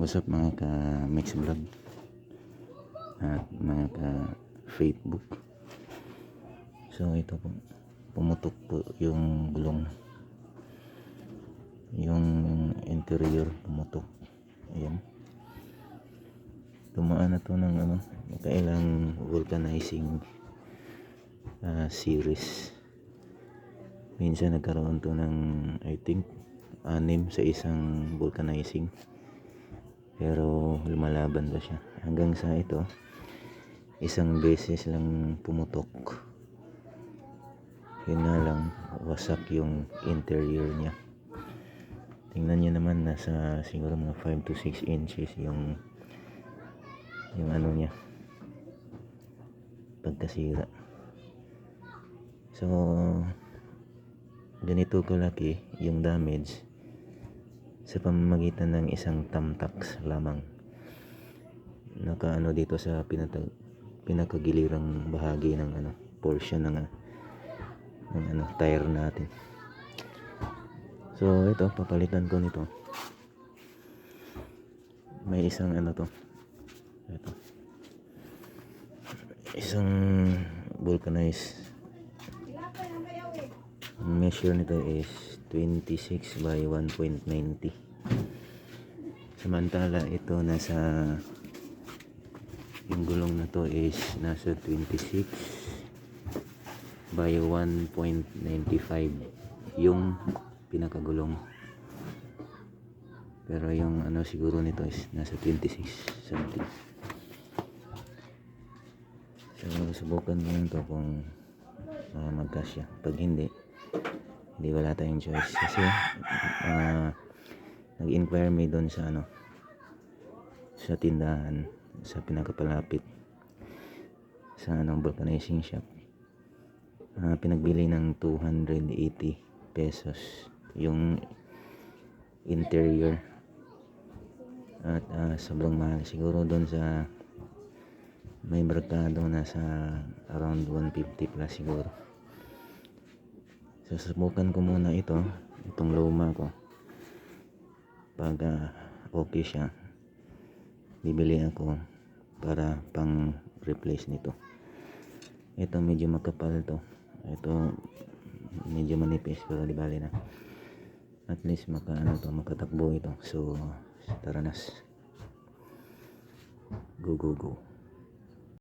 What's up mga ka mix vlog? At mga ka Facebook so ito po. Pumutok po yung gulong. Yung interior pumutok. Ayan. Tumaan na to ng ano kailang vulcanizing ah, series. Minsan nagkaroon to ng I think anim sa isang vulcanizing pero lumalaban pa siya. Hanggang sa ito isang beses lang pumutok. Yun nga lang wasak yung interior niya. Tingnan niyo naman nasa siguro mga 5 to 6 inches yung yung ano niya pagkasira. So ganito kalaki yung damage sa pamamagitan ng isang tamtax lamang. Nakaano dito sa pinatag pinakagilirang bahagi ng ano portion ng, ng ano tire natin. So ito papalitan ko nito. May isang ano to. Ito. Isang vulcanized. Measure nito is 26 by 1.90 samantala ito nasa yung gulong na to is nasa 26 by 1.95 yung pinakagulong. Pero yung ano siguro nito is nasa 26 something. So subukan mo to kung uh, magkasya. Pag hindi hindi wala tayong choice. Kasi uh, nag-inquire me doon sa ano sa tindahan sa pinakapalapit sa anong vulcanizing shop. Uh, pinagbili ng 280 pesos yung interior. At uh, sobrang mahal. Siguro doon sa may merkado na sa around 150 plus siguro susubukan ko muna ito itong luma ko. Pag uh, okay siya bibili ako para pang replace nito. Ito medyo makapal to. Ito medyo manipis pero di bali na. At least maka ano to makatakbo ito. So tara nas go go go